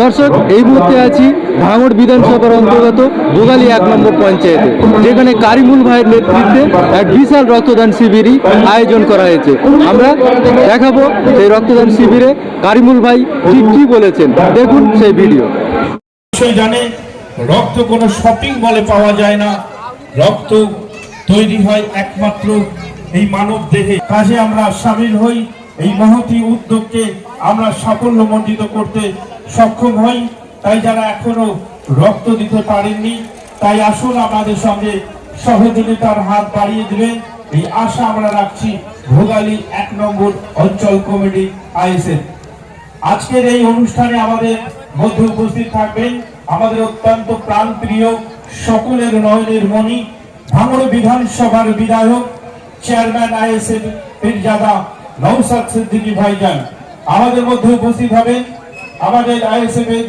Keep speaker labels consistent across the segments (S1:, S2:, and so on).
S1: দর্শক, এই মুহূর্তে আছি ভাঙড় বিধানসভার অন্তর্গত গোগালি এক নম্বর পঞ্চায়েতে, যেখানে কারিমুল ভাইয়ের নেতৃত্বে এক বিশাল রক্তদান শিবিরই আয়োজন করা হয়েছে। আমরা দেখাবো সেই রক্তদান শিবিরে কারিমুল ভাই ঠিক কি বলেছেন। দেখুন সেই ভিডিও।
S2: জানে, রক্ত কোনো শপিং মলে পাওয়া যায় না। রক্ত তৈরি হয় একমাত্র এই মানব দেহে। কাজে আমরা সামিল হই, এই মহতি উদ্যোগকে আমরা সাফল্য সাফল্যমণ্ডিত করতে সক্ষম হই, তাই যারা এখনও রক্ত দিতে পারেননি, তাই আসুন আমাদের সঙ্গে সহযোগিতার হাত বাড়িয়ে দিবেন এই আশা আমরা রাখছি ভোগালী এক নম্বর অঞ্চল কমিটি আইএসএফ। আজকের এই অনুষ্ঠানে আমাদের মধ্যে উপস্থিত থাকবেন আমাদের অত্যন্ত প্রাণপ্রিয় সকলের নয়নের মণি, ভাঙড় বিধানসভার বিধায়ক, চেয়ারম্যান আইএসএফ, পীরজাদা নৌসাদ সিদ্দিকী ভাইজান। আমাদের মধ্যে উপস্থিত হবেন আমাদের আইএসএফ এর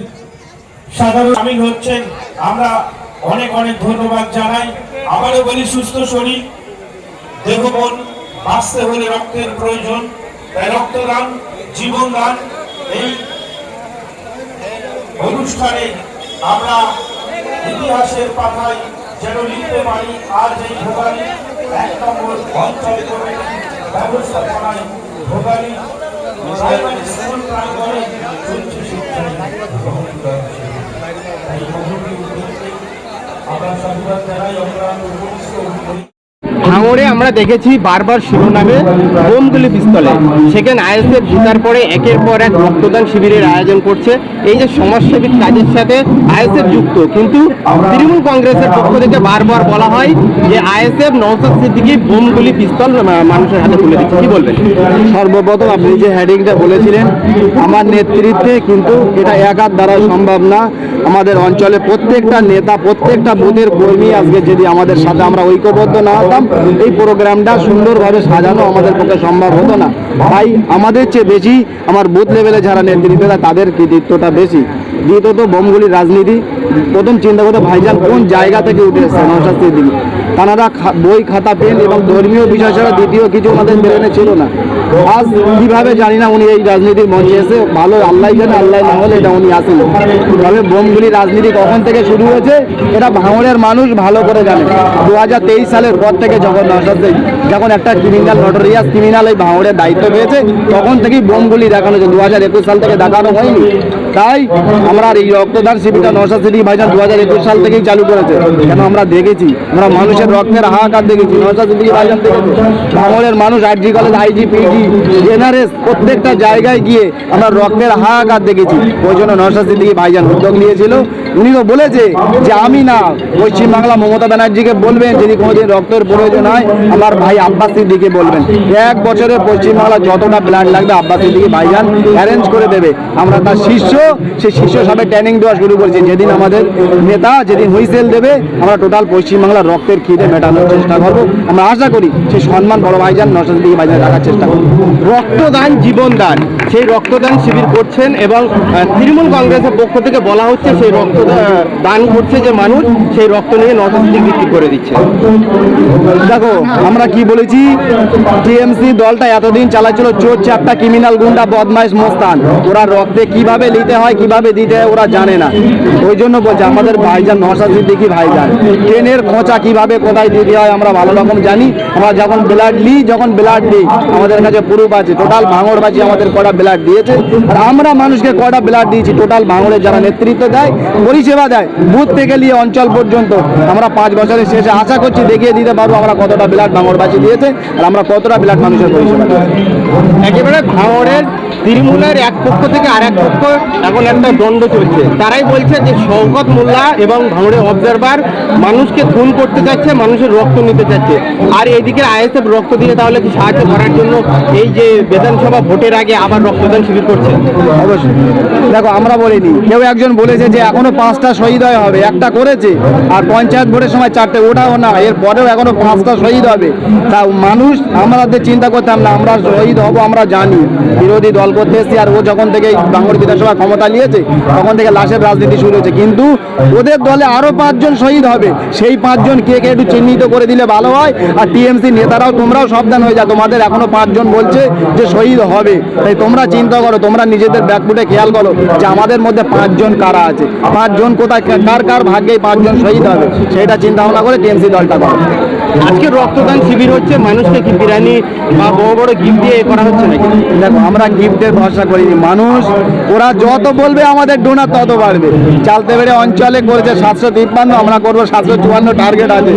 S2: সাধারণ সামিল হচ্ছেন। আমরা অনেক অনেক ধন্যবাদ জানাই। আবারও বলি, সুস্থ শরীর, দেহ, মন, বাঁচতে হলে রক্তের প্রয়োজন। তাই রক্তদান, জীবনদান, এই অনুষ্ঠানে আমরা ইতিহাসের পাতায় যেন লিখতে পারি, আজ এই ভোগালী এক নম্বর অঞ্চল ব্যবস্থাপনায় ভোগালী স্কুল প্রাঙ্গণে আমরা জানাই আমরা
S3: দেখেছি বারবার শিরোনামে বোমগুলি পিস্তলে। সেখানে আইএসএফ জেতার পরে একের পর এক রক্তদান শিবিরের আয়োজন করছে। এই যে সমাজসেবী কাজের সাথে আইএসএফ যুক্ত, কিন্তু তৃণমূল কংগ্রেসের পক্ষ থেকে বারবার বলা হয় যে আইএসএফ নৌসাদ সিদ্দিকি বোমগুলি পিস্তল মানুষের হাতে তুলে দিচ্ছে। কি বলবেন?
S1: সর্বপ্রথম আপনি যে হেডিংটা বলেছিলেন, আমার নেতৃত্বে কিন্তু এটা একার দ্বারা সম্ভব না। আমাদের অঞ্চলে প্রত্যেকটা নেতা, প্রত্যেকটা বুথের কর্মী আজকে যদি আমাদের সাথে আমরা ঐক্যবদ্ধ না হতাম এই প্রোগ্রামটা সুন্দরভাবে সাজানো আমাদের পক্ষে সম্ভব হতো না। তাই আমাদের চেয়ে বেশি আমার বুথ লেভেলে যারা নেতৃত্ব দেয় তাদের কৃতিত্বটা বেশি। দ্বিতীয়ত বোমগুলির রাজনীতি, প্রথম চিন্তা করতে ভাইজান কোন জায়গা থেকে উঠে এসছে নৌশাদ দিকে তারা বই, খাতা, পেন এবং ধর্মীয় বিষয় ছাড়া দ্বিতীয় কিছু আমাদের ব্রেনে ছিল না। আজ কীভাবে জানি না উনি এই রাজনীতির মঞ্চে এসে, ভালো আল্লাহ জানে, আল্লাহ না হলে এটা উনি আসেন। তবে বোমগুলি রাজনীতি কখন থেকে শুরু হয়েছে, এটা ভাঙড়ের মানুষ ভালো করে জানে। দু হাজার তেইশ সালের পর থেকে যখন যখন একটা ক্রিমিনাল নটোরিয়াস ক্রিমিনাল এই ভাঙড়ের দায়িত্ব পেয়েছে, তখন থেকেই বোমগুলি দেখানো হয়েছে। দু হাজার একুশ সাল থেকে দেখানো হয়নি। তাই আমরা এই রক্তদান শিবিরটা নওশাদ সিটি ভাইজান দু হাজার একুশ সাল থেকেই চালু করেছে। কেন আমরা দেখেছি, আমরা মানুষের রক্তের হাহাকার দেখেছি। নওশাদ সিদ্দিকী ভাইজান দেখেছি। ভাঙড়ের মানুষ IG college, IG, PG NRS প্রত্যেকটা জায়গায় গিয়ে আমরা রক্তের হাহাকার দেখেছি। ওই জন্য নওশাদ দিকে ভাইজান উদ্যোগ নিয়েছিল। উনি তো বলেছে যে আমি না পশ্চিমবাংলা মমতা ব্যানার্জিকে বলবেন যদি কোনোদিন রক্তের প্রয়োজন হয় আমার ভাই আব্বাস সিদ্দিকে বলবেন। এক বছরে পশ্চিমবাংলা যতটা ব্লাড লাগবে, আব্বাস সিদ্দিকি ভাইজান অ্যারেঞ্জ করে দেবে। আমরা তার শিষ্য সেই শিষ্য সবাই ট্রেনিং দেওয়া শুরু করেছি। যেদিন আমাদের নেতা, যেদিন হুইসেল দেবে, আমরা টোটাল পশ্চিমবাংলার রক্তের খিদে মেটানোর চেষ্টা করব। আমরা আশা করি সেই সম্মান বড় ভাইজান নশাদ সিদ্দিকি ভাইজান রাখার চেষ্টা করব।
S3: রক্তদান জীবনদান সেই রক্তদান শিবির করছেন এবং তৃণমূল কংগ্রেসের পক্ষ থেকে বলা হচ্ছে সেই রক্ত দান করছে যে মানুষ, সেই রক্ত নিয়ে নশো বিক্রি করে দিচ্ছে।
S1: দেখো, আমরা কি বলেছি? টিএমসি দলটা এতদিন চালাচ্ছিল, চোর চারটা ক্রিমিনাল গুন্ডা, বদমাইশ, মোস্তান। ওরা রক্তে কীভাবে নিতে হয়, কীভাবে দিতে হয়, ওরা জানে না। ওই জন্য বলছে, আমাদের ভাইজান নশা সিদ্দিকি ভাইজান। ট্রেনের খোঁচা কীভাবে কোথায় দিতে হয়, আমরা ভালো রকম জানি। আমরা যখন ব্লাড নিই, যখন ব্লাড দিই, আমাদের কাছে পুরুপ আছে, টোটাল ভাঙড় বাজি আমাদের কটা ব্লাড দিয়েছে। আর আমরা মানুষকে কটা ব্লাড দিয়েছি, টোটাল ভাঙড়ের যারা নেতৃত্ব দেয় পরিষেবা দেয় বুথ থেকে নিয়ে অঞ্চল পর্যন্ত আমরা পাঁচ বছরের শেষে আশা করছি দেখিয়ে দিতে পারব আমরা কতটা ব্লাড ভাঙড়বাসী দিয়েছে আর আমরা কতটা ব্লাড মানুষের পরিষেবা।
S3: একেবারে ভাঙড়ের তৃণমূলের এক পক্ষ থেকে আর এক পক্ষ এখন একটা দ্বন্দ্ব চলছে। তারাই বলছে যে শওকত মোল্লা এবং ভাঙড়ের অবজারভার মানুষকে খুন করতে চাচ্ছে মানুষের রক্ত নিতে চাচ্ছে আর এইদিকে আইএসএফ রক্ত দিয়ে তাহলে কি সাহায্য করার জন্য এই যে বিধানসভা ভোটের আগে আবার রক্তদান শিবির করছে?
S1: অবশ্যই। দেখো, আমরা বলিনি। কেউ একজন বলেছে যে এখনও পাঁচটা শহীদ হয় হবে। একটা করেছে। আর পঞ্চায়েত ভোটের সময় চারটে ওটাও না। এর পরেও এখনও পাঁচটা শহীদ হবে। তা মানুষ আমাদের চিন্তা করতাম না, আমরা শহীদ হব, আমরা জানি। বিরোধী দল দল করতে এসেছি আর ও যখন থেকে এই বিধানসভা ক্ষমতা নিয়েছে তখন থেকে লাশের রাজনীতি শুরু হয়েছে। কিন্তু ওদের দলে আরও পাঁচজন শহীদ হবে। সেই পাঁচজন কে কে একটু চিহ্নিত করে দিলে ভালো হয়। আর টিএমসি নেতারাও তোমরাও সাবধান হয়ে যাও। তোমাদের এখনও পাঁচজন বলছে যে শহীদ হবে। তাই তোমরা চিন্তা করো তোমরা নিজেদের ব্যাকফুটে খেয়াল করো যে আমাদের মধ্যে পাঁচজন কারা আছে। পাঁচজন কোথায় কার কার ভাগ্যে পাঁচজন শহীদ হবে? সেটা চিন্তা ভাবনা করে টিএমসি দলটা করো।
S3: আজকে রক্তদান শিবির হচ্ছে। মানুষকে কি বিরিয়ানি বা বড় বড় গিফট দিয়ে করা হচ্ছে নাকি?
S1: দেখো আমরা গিফটের ভরসা করিনি। মানুষ ওরা যত বলবে আমাদের ডোনার তত বাড়বে। চালতে বেড়ে অঞ্চলে করেছে সাতশো তিপ্পান্ন আমরা করব সাতশো চুয়ান্ন টার্গেট আছে।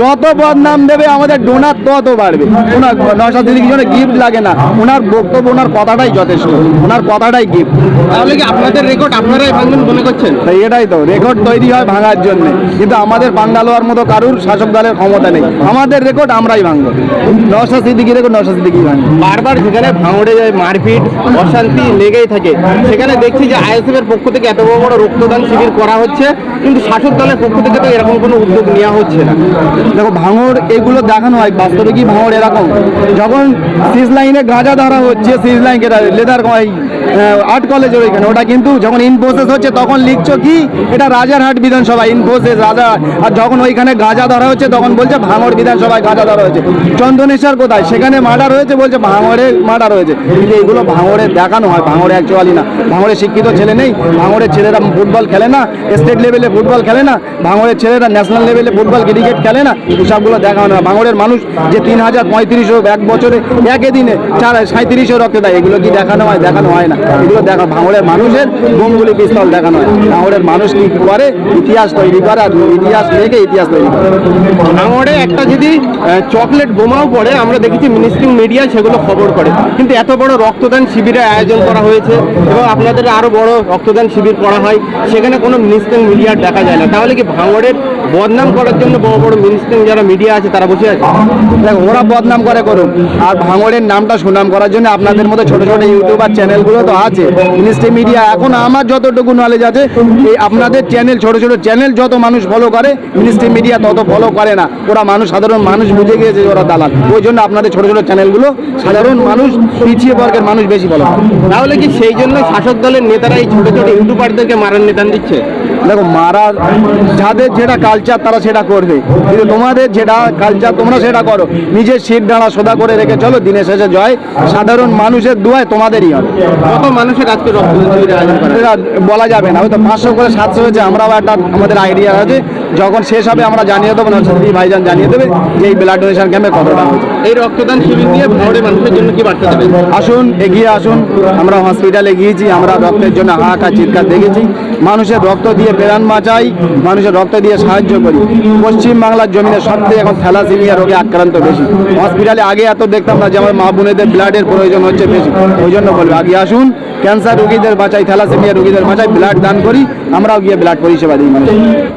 S1: যত বদনাম দেবে আমাদের ডোনার তত বাড়বে। ওনার নশা দিদি কিছু গিফট লাগে না। ওনার বক্তব্য ওনার কথাটাই যথেষ্ট। ওনার কথাটাই গিফট
S3: তাহলে কি আপনাদের রেকর্ড আপনারাই ভাঙবেন মনে করছেন?
S1: তাই এটাই তো। রেকর্ড তৈরি হয় ভাঙার জন্য। কিন্তু আমাদের বাঙ্গালোয়ার মতো কারুর শাসক দলের ক্ষমতা নেই। আমাদের রেকর্ড আমরাই ভাঙবো। নশা সিদ্দিকি রেকর্ড নশা সিদ্দিকি ভাঙবো।
S3: বারবার যেখানে ভাঙড়ে যায় মারপিট অশান্তি লেগেই থাকে। সেখানে দেখছি যে আইএসএফ এর পক্ষ থেকে এত বড় বড় রক্তদান শিবির করা হচ্ছে। কিন্তু শাসক দলের পক্ষ থেকে তো এরকম কোনো উদ্যোগ নেওয়া হচ্ছে না।
S1: দেখো, ভাঙড় এগুলো দেখানো হয়, বাস্তবে কি ভাঙড় এরকম? যখন সিজ লাইনে গাঁজা ধরা হচ্ছে, সিজ লাইন লেদার আর্ট কলেজের ওইখানে, ওটা কিন্তু যখন ইন হচ্ছে, তখন লিখছো কি? এটা রাজারহাট বিধানসভা ইন প্রসেস রাজা, আর যখন ওইখানে গাঁজা ধরা হচ্ছে, তখন বলছে ভাঙড় বিধানসভায় গাঁজা ধরা হয়েছে। চন্দনেশ্বর কোথায়? সেখানে মার্ডার হয়েছে বলছে, ভাঙড়ে মার্ডার হয়েছে। কিন্তু এগুলো ভাঙড়ে দেখানো হয়, ভাঙড়ে অ্যাকচুয়ালি না। ভাঙড়ে শিক্ষিত ছেলে নেই, ভাঙড়ের ছেলেরা ফুটবল খেলে না স্টেট লেভেলে ফুটবল খেলে না ভাঙড়ের ছেলেরা ন্যাশনাল লেভেলে ফুটবল ক্রিকেট খেলে না এসবগুলো দেখানো হয় ভাঙড়ের মানুষ যে তিন হাজার পঁয়ত্রিশশো এক বছরে একই দিনে চার সাঁত্রিশশো রক্তে দেয়, এগুলো কি দেখানো হয়? দেখানো হয় না। এগুলো দেখা ভাঙড়ের মানুষের বোমগুলি পিস্তল দেখানো হয়। ভাঙড়ের মানুষ কি করে? ইতিহাস তৈরি করে আর ইতিহাস থেকে ইতিহাস তৈরি করে।
S3: ভাঙড়ে একটা যদি চকলেট বোমাও পড়ে, আমরা দেখেছি মিনিস্ট্রিং মিডিয়া সেগুলো খবর করে। কিন্তু এত বড় রক্তদান শিবিরের আয়োজন করা হয়েছে এবং আপনাদের আরও বড় রক্তদান শিবির করা হয়, সেখানে কোনো মিনিস্ট্রিং মিডিয়ার দেখা যায় না। তাহলে কি ভাঙড়ের বদনাম করার জন্য বড় বড় মিনিস্ট্রিং যারা মিডিয়া আছে, তারা বসে আছে?
S1: দেখো, ওরা বদনাম করে করুক। আর ভাঙড়ের নামটা সুনাম করার জন্য আপনাদের মতো ছোট ছোট ইউটিউবার চ্যানেলগুলো তো আছে। মিনিস্ট্রি মিডিয়া এখন আমার যতটুকু নলেজ আছে, এই আপনাদের চ্যানেল ছোট ছোট চ্যানেল যত মানুষ ফলো করে মিনিস্ট্রি মিডিয়া তত ফলো করে না। ওরা মানুষ, সাধারণ মানুষ বুঝে গিয়েছে ওরা দালাল। ওই জন্য আপনাদের ছোট ছোট চ্যানেলগুলো সাধারণ মানুষ, পিছিয়ে বর্গের মানুষ বেশি ফলো
S3: তাহলে কি সেই জন্য শাসক দলের নেতারা এই ছোট ছোট ইউটিউবারদেরকে মারার নেতান দিচ্ছে?
S1: দেখো মারা যাদের যেটা কালচার তারা সেটা করবে। কিন্তু তোমাদের যেটা কালচার তোমরা সেটা করো। নিজের সিট ডাঁড়া সোদা করে রেখে চলো দিনের শেষে জয়। সাধারণ মানুষের দুয়ায় তোমাদেরই হবে।
S3: কত মানুষের আজকে
S1: বলা যাবে না। হয়তো পাঁচশো করে সাতশো হয়েছে আমরাও একটা আমাদের আইডিয়া আছে। যখন শেষ হবে আমরা জানিয়ে দেবো নরসিংদী ভাইজান জানিয়ে দেবে যে এই ব্লাড ডোনেশন ক্যাম্পে কত
S3: এই রক্তদান শিবির দিয়ে ভাঙড়ের মানুষের জন্য কি বার্তা দেবেন?
S1: আসুন এগিয়ে আসুন। আমরা হসপিটালে গিয়েছি আমরা রক্তের জন্য হাহাকার চিৎকার দেখেছি। মানুষের রক্ত দিয়ে প্রেরণ বাঁচাই মানুষের রক্ত দিয়ে সাহায্য করি। পশ্চিম বাংলার জমিনে সব থেকে এখন থ্যালাসিমিয়া রোগে আক্রান্ত বেশি। হসপিটালে আগে এত দেখতাম না যে আমার মা বোনেদের ব্লাডের প্রয়োজন হচ্ছে বেশি। ওই জন্য বলবে আগে আসুন ক্যান্সার রোগীদের বাঁচাই থ্যালাসেমিয়া রোগীদের বাঁচাই ব্লাড দান করি আমরাও গিয়ে ব্লাড পরিষেবা দিই মানুষ